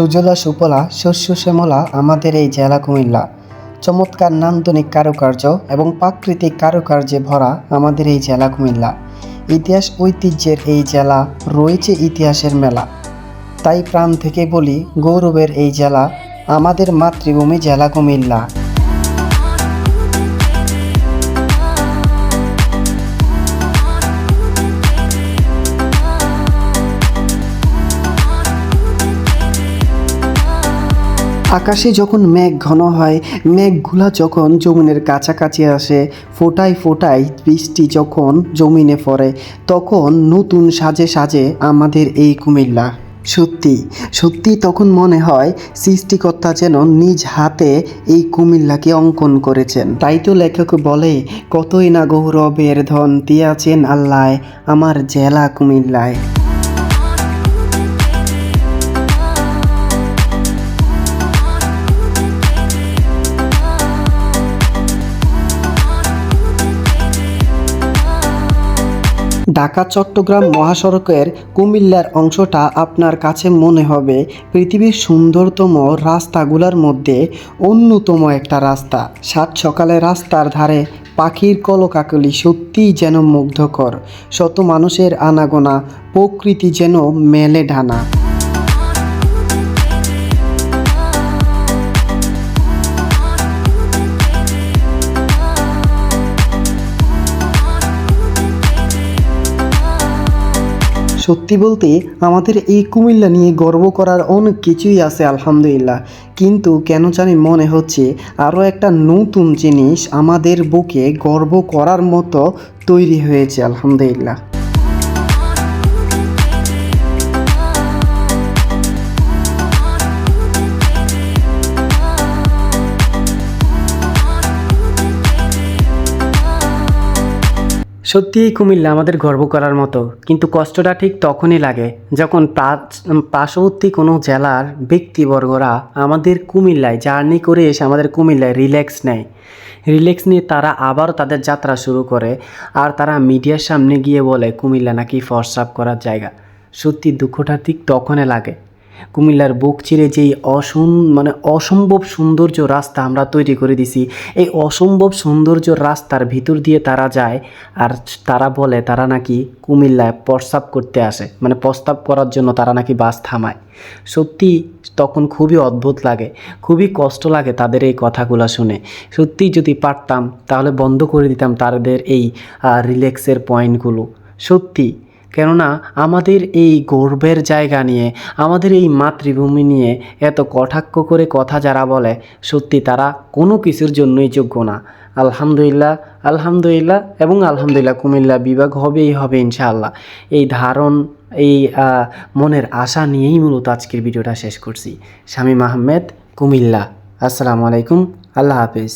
সুজলা সুফলা শস্য শ্যামলা, আমাদের এই জেলা কুমিল্লা। চমৎকার নান্দনিক কারুকার্য এবং প্রাকৃতিক কারুকার্যে ভরা আমাদের এই জেলা কুমিল্লা। ইতিহাস, ঐতিহ্যের এই জেলা রয়েছে ইতিহাসের মেলা। তাই প্রাণ থেকে বলি, গৌরবের এই জেলা আমাদের মাতৃভূমি জেলা কুমিল্লা। আকাশে যখন মেঘ ঘন হয়, মেঘগুলা যখন জমিনের কাছাকাছি আসে, ফোটায় ফোটায় বৃষ্টি যখন জমিনে পড়ে, তখন নতুন সাজে সাজে আমাদের এই কুমিল্লা। সত্যি সত্যি তখন মনে হয় সৃষ্টিকর্তা যেন নিজ হাতে এই কুমিল্লাকে অঙ্কন করেছেন। তাই তো লেখক বলে, কতই না গৌরবের ধন দিয়াছেন আল্লাহ আমার জেলা কুমিল্লায়। ঢাকা, চট্টগ্রাম মহাসড়কের কুমিল্লার অংশটা আপনার কাছে মনে হবে। পৃথিবীর সুন্দরতম রাস্তাগুলোর মধ্যে অন্যতম একটা রাস্তা। সাত সকালে রাস্তার ধারে পাখির কলকাকলি সত্যিই যেন মুগ্ধকর। শত মানুষের আনাগোনা, প্রকৃতি যেন মেলে ঢানা। সত্যি বলতে আমাদের এই কুমিল্লা নিয়ে গর্ব করার অনেক কিছুই আছে, আলহামদুলিল্লাহ। কিন্তু কেন জানি মনে হচ্ছে আরও একটা নতুন জিনিস আমাদের বুকে গর্ব করার মতো তৈরি হয়েছে, আলহামদুলিল্লাহ। সত্যিই কুমিল্লা আমাদের গর্ব করার মতো, কিন্তু কষ্টটা ঠিক তখনই লাগে যখন পার্শ্ববর্তী কোনো জেলার ব্যক্তিবর্গরা আমাদের কুমিল্লায় জার্নি করে এসে আমাদের কুমিল্লায় রিল্যাক্স নেয়। রিল্যাক্স নিয়ে তারা আবার তাদের যাত্রা শুরু করে আর তারা মিডিয়ার সামনে গিয়ে বলে, কুমিল্লা নাকি ফর্সাপ করার জায়গা। সত্যি দুঃখটা ঠিক তখনই লাগে কুমিল্লার বুক চিরে যেই অসুন মানে অসম্ভব সৌন্দর্য রাস্তা আমরা তৈরি করে দিছি, এই অসম্ভব সৌন্দর্য রাস্তার ভিতর দিয়ে তারা যায়, আর তারা বলে তারা নাকি কুমিল্লায় প্রস্তাব করতে আসে মানে প্রস্তাব করার জন্য তারা নাকি বাস থামায়। সত্যি তখন খুবই অদ্ভুত লাগে, খুবই কষ্ট লাগে তাদের এই কথাগুলো শুনে। সত্যি যদি পারতাম তাহলে বন্ধ করে দিতাম তাদের এই রিল্যাক্সের পয়েন্টগুলো সত্যি কেননা আমাদের এই গর্বের জায়গা নিয়ে, আমাদের এই মাতৃভূমি নিয়ে এত কটাক্ষ করে কথা যারা বলে, সত্যি তারা কোনো কিছুর জন্যই যোগ্য না। আলহামদুলিল্লাহ আলহামদুলিল্লাহ এবং আলহামদুলিল্লাহ, কুমিল্লা বিভাগ হবেই হবে ইনশাআল্লাহ। এই ধারণ, এই মনের আশা নিয়েই মূলত আজকের ভিডিওটা শেষ করছি। শামীম আহমেদ, কুমিল্লা। আসসালামু আলাইকুম, আল্লাহ হাফিজ।